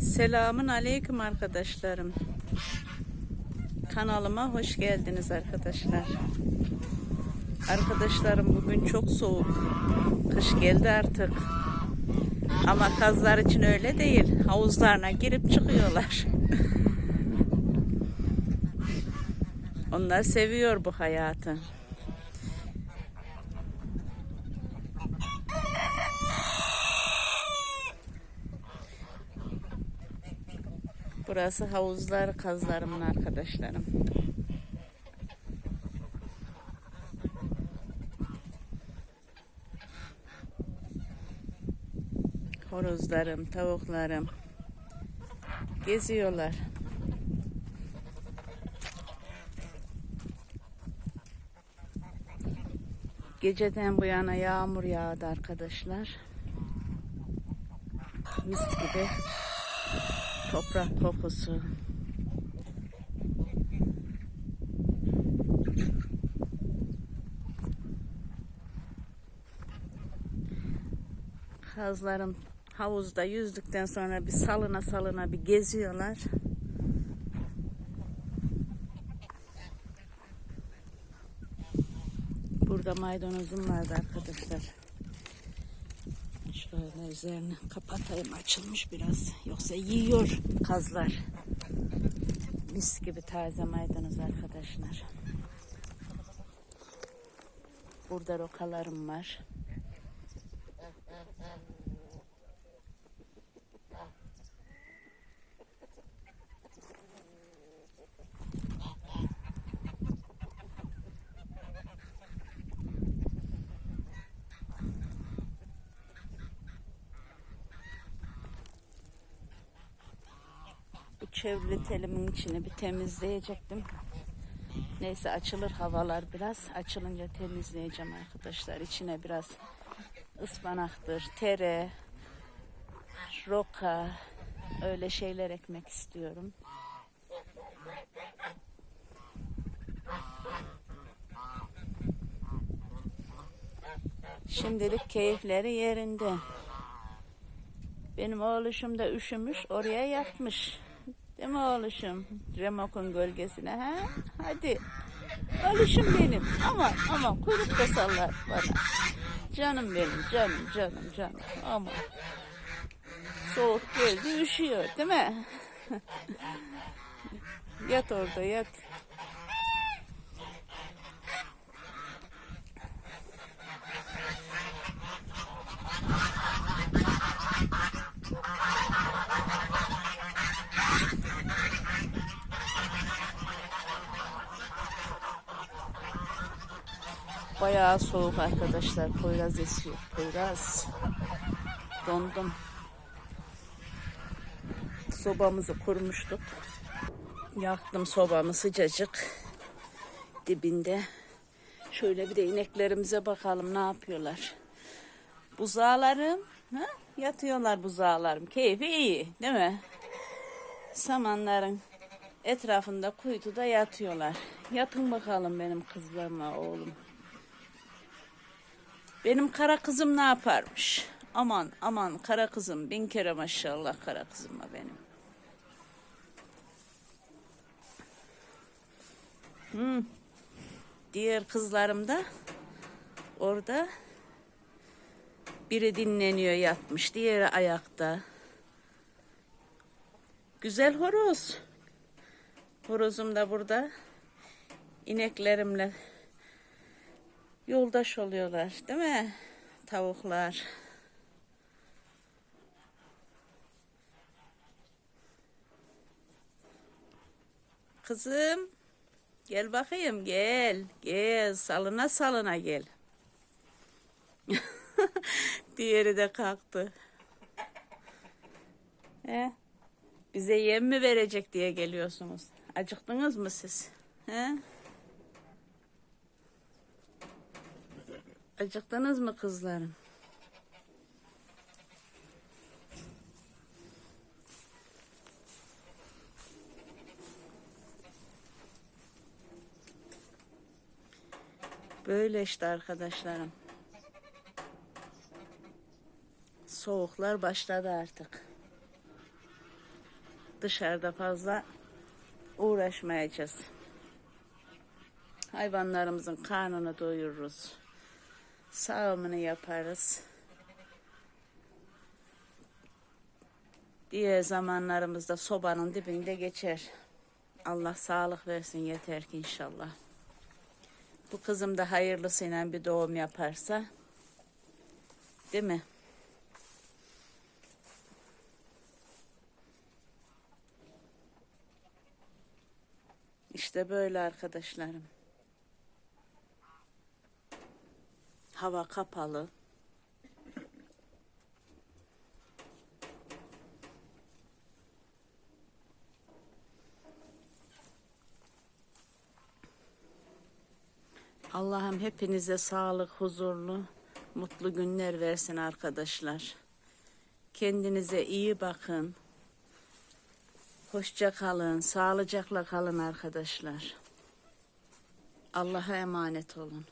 Selamun aleyküm arkadaşlarım. Kanalıma hoş geldiniz arkadaşlar. Arkadaşlarım bugün çok soğuk. Kış geldi artık. Ama kazlar için öyle değil. Havuzlarına girip çıkıyorlar. Onlar seviyor bu hayatı. Burası havuzlar kazlarımın arkadaşlarım. Horozlarım, tavuklarım geziyorlar. Geceden bu yana yağmur yağdı arkadaşlar. Mis gibi toprak kokusu. Kazlarım havuzda yüzdükten sonra bir salına salına bir geziyorlar. Burada maydanozum vardı arkadaşlar. Şöyle üzerini kapatayım açılmış biraz. Yoksa yiyor kazlar. Mis gibi taze maydanoz arkadaşlar. Burada rokalarım var. Çevrili telimin içini bir temizleyecektim. Neyse açılır havalar biraz. Açılınca temizleyeceğim arkadaşlar. İçine biraz ıspanaktır, tere, roka öyle şeyler ekmek istiyorum. Şimdilik keyifleri yerinde. Benim oğluşum da üşümüş oraya yatmış. Değil mi oğluşum? Remokun gölgesine ha? Hadi. Oğluşum benim. Ama ama kuyruk da sallar bana. Canım benim canım canım canım. Ama soğuk geldi üşüyor değil mi? yat orada yat. Bayağı soğuk arkadaşlar. Poyraz esiyor. Poyraz. Dondum. Sobamızı kurmuştuk. Yaktım sobamı sıcacık. Dibinde. Şöyle bir de ineklerimize bakalım ne yapıyorlar. Buzağlarım. Ha? Yatıyorlar buzağlarım. Keyfi iyi değil mi? Samanların etrafında kuytuda yatıyorlar. Yatın bakalım benim kızlarıma oğlum. Benim kara kızım ne yaparmış? Aman aman kara kızım bin kere maşallah kara kızıma benim. Hmm. Diğer kızlarım da orada biri dinleniyor yatmış, diğeri ayakta. Güzel horoz. Horozum da burada. İneklerimle yoldaş oluyorlar değil mi? Tavuklar. Kızım gel bakayım gel gel salına salına gel. Diğeri de kalktı. He? Bize yem mi verecek diye geliyorsunuz. Acıktınız mı siz? He? Acıktınız mı kızlarım? Böyle işte arkadaşlarım. Soğuklar başladı artık. dışarıda fazla uğraşmayacağız. Hayvanlarımızın karnını doyururuz. Sağımını yaparız. Diğer zamanlarımızda sobanın dibinde geçer. Allah sağlık versin yeter ki inşallah. Bu kızım da hayırlısıyla bir doğum yaparsa. Değil mi? İşte böyle arkadaşlarım. Hava kapalı. Allah'ım hepinize sağlık, huzurlu, mutlu günler versin arkadaşlar. Kendinize iyi bakın. Hoşça kalın, sağlıcakla kalın arkadaşlar. Allah'a emanet olun.